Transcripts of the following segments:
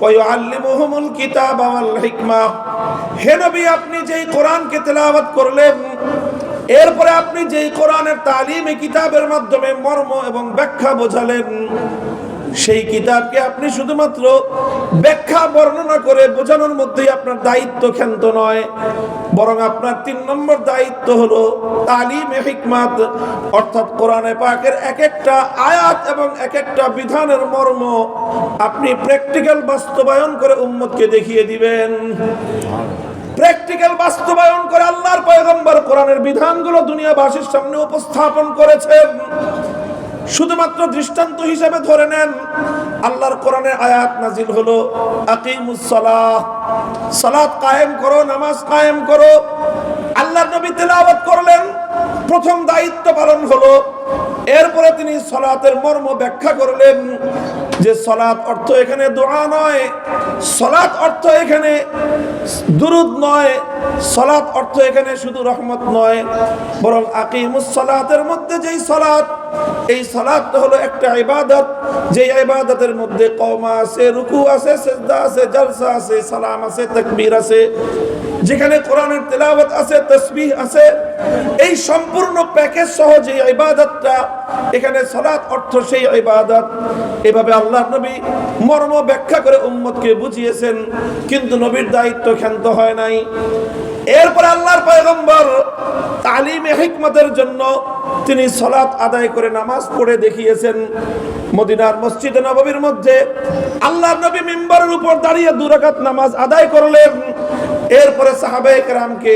ওয়ায়ুআল্লিমুহুমুল কিতাবা ওয়াল হিকমা। হে নবী, আপনি যেই কোরআনকে তেলাওয়াত করলেন, এরপরে আপনি যেই কোরআনের তালিমে কিতাবের মাধ্যমে মর্ম এবং ব্যাখ্যা বোঝালেন সেই কিতাবকে আপনি শুধুমাত্র ব্যাখ্যা বর্ণনা করে বোঝানোর মধ্যেই আপনার দায়িত্ব ক্ষান্ত নয়, বরং আপনার তিন নম্বর দায়িত্ব হলো তালিমে হিকমাত, অর্থাৎ কোরআনে পাকের এক একটা আয়াত এবং এক একটা বিধানের মর্ম আপনি প্র্যাকটিক্যাল বাস্তবায়ন করে উম্মতকে দেখিয়ে দিবেন। প্র্যাকটিক্যাল বাস্তবায়ন করে আল্লাহর পয়গম্বর কোরআনের বিধানগুলো দুনিয়াবাসীর সামনে উপস্থাপন করেছেন। শুধুমাত্র দৃষ্টান্ত হিসেবে ধরে নেন, আল্লাহর কোরআনের আয়াত নাজিল হলো, আকিমুস সালাহ। সালাত কায়েম করো, নামাজ কায়েম করো। আল্লাহর নবী তেলাওয়াত করলেন, প্রথম দায়িত্ব পালন হলো, এরপরে তিনি সলাতের মর্ম ব্যাখ্যা করলেন যে সলাৎ অর্থ এখানে দোয়া নয় সলাৎ অর্থ এখানে দুরুদ নয় সলাৎ অর্থ এখানে শুধু রহমত নয়, বরং আকিমুস সলাতের মধ্যে যেই সলাৎ এই সলাৎটা হলো একটা ইবাদত। যে ইবাদতের মধ্যে কওমা আছে, রুকু আছে, সেজদা আছে, জলসা আছে, সালাম আছে, তাকবীর আছে, যেখানে কোরআনের তেলাওয়াত আছে, তসবিহ আছে, এই সম্পূর্ণ প্যাকেজ সহ যে ইবাদতটা, এখানে সালাত অর্থ সেই ইবাদত। এভাবে আল্লাহ নবী মর্ম ব্যাখ্যা করে উম্মতকে বুঝিয়েছেন, কিন্তু নবীর দায়িত্ব ক্ষান্ত হয় নাই। এরপর আল্লাহর পয়গম্বর তালিমে হিকমতের জন্য তিনি সলাৎ আদায় করে নামাজ পড়ে দেখিয়েছেন মদিনার মসজিদে নববীর মধ্যে। আল্লাহ নবী মিম্বরের উপর দাঁড়িয়ে দুরাকাত নামাজ আদায় করলেন। এরপরে সাহাবায়ে কেরামকে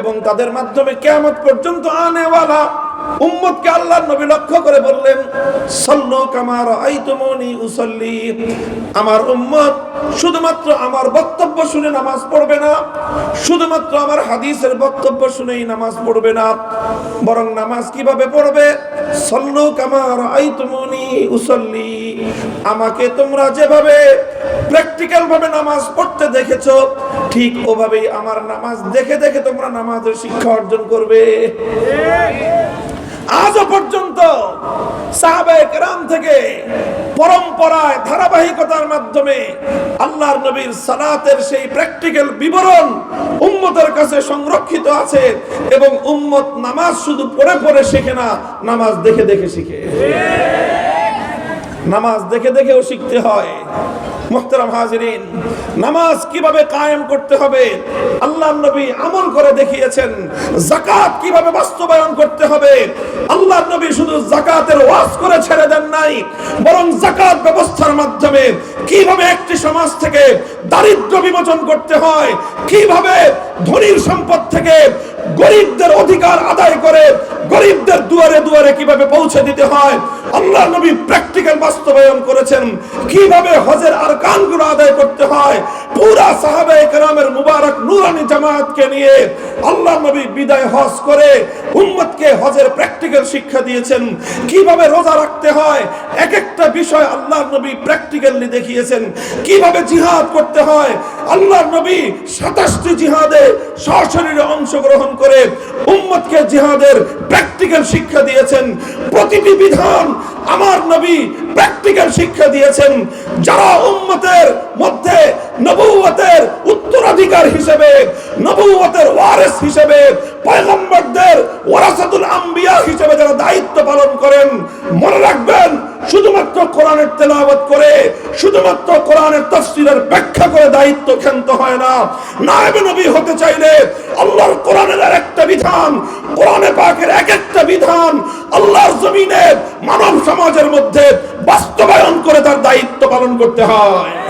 এবং তাদের মাধ্যমে কিয়ামত পর্যন্ত আনেওয়ালা উম্মতকে আল্লাহর নবী লক্ষ্য করে বললেন, সল্লু কামার আইতুমনি উসল্লি। আমার উম্মত শুধুমাত্র আমার বক্তব্য শুনে নামাজ পড়বে না, শুধুমাত্র আমার হাদিসের বক্তব্য শুনেই নামাজ পড়বে না, বরং নামাজ কীভাবে পড়বে? সল্লু কামার আইতুমনি উসল্লি। আমাকে তোমরা যেভাবে প্র্যাকটিক্যাল ভাবে নামাজ পড়তে দেখেছ, ঠিক ওভাবেই আমার নামাজ দেখে দেখে তোমরা নামাজের শিক্ষা অর্জন করবে। আজও পর্যন্ত সাহাবায়ে কেরাম থেকে পরম্পরায়, ধারাবাহিকতার মাধ্যমে আল্লাহর নবীর সালাতের সেই প্র্যাকটিক্যাল বিবরণ উম্মতের কাছে সংরক্ষিত আছে এবং উম্মত নামাজ শুধু পড়ে পড়ে শেখে না, নামাজ দেখে দেখে শিখে। নামাজ দেখে দেখেও শিখতে হয়। মুহতারাম হাজিরিন, নামাজ কীভাবে কায়েম করতে হবে? আল্লাহ নবী আমল করে দেখিয়েছেন জাকাত কীভাবে বাস্তবায়ন করতে হবে? আল্লাহ নবী শুধু জাকাতের ওয়াজ করে ছেড়ে দেন নাই, বরং জাকাত ব্যবস্থার মাধ্যমে কীভাবে একটি সমাজ থেকে দারিদ্র বিমোচন করতে হয়, কীভাবে ধনীর সম্পদ থেকে গরিবদের অধিকার আদায় করে গরিবদের দুয়ারে দুয়ারে কীভাবে পৌঁছে দিতে হয়? আল্লাহ নবী প্র্যাকটিক্যাল বাস্তবায়ন করেছেন। কীভাবে হজের আর কানগুলো আদায় করতে হয়? পুরা সাহাবে কেরামের মুবারক নুরানি জামাতকে নিয়ে আল্লাহ নবী বিদায় হজ করে উম্মতকে হজের প্র্যাকটিক্যাল শিক্ষা দিয়েছেন। কীভাবে রোজা রাখতে হয়? এক একটা বিষয় আল্লাহ নবী প্র্যাকটিক্যালি দেখিয়েছেন। কীভাবে জিহাদ করতে হয়? আল্লাহ নবী সাতাশটি জিহাদে সশরীরে অংশগ্রহণ করে উম্মতকে জিহাদের প্র্যাকটিক্যাল শিক্ষা দিয়েছেন। প্রতিটি বিধান আমার নবী প্র্যাকটিক্যাল শিক্ষা দিয়েছেন। যারা উম্মতের মধ্যে নবুয়তের উত্তরাধিকার হিসেবে নবুয়তের ওয়ারিস হিসেবে, পয়গম্বরদের ওয়ারাসাতুল আম্বিয়া হিসেবে যারা দায়িত্ব পালন করেন, মনে রাখবেন, শুধুমাত্র কোরআনের তেলাওয়াত শুধুমাত্র কোরআনের তফসিলের ব্যাখ্যা করে দায়িত্ব ক্ষান্ত হয় না। নায়েবে নবী হতে চাইলে আল্লাহর কোরআনের আর একটা বিধান, কোরআনে পাকের এক একটা বিধান আল্লাহর জমিনে মানব সমাজের মধ্যে বাস্তবায়ন করে তার দায়িত্ব পালন করতে হয়।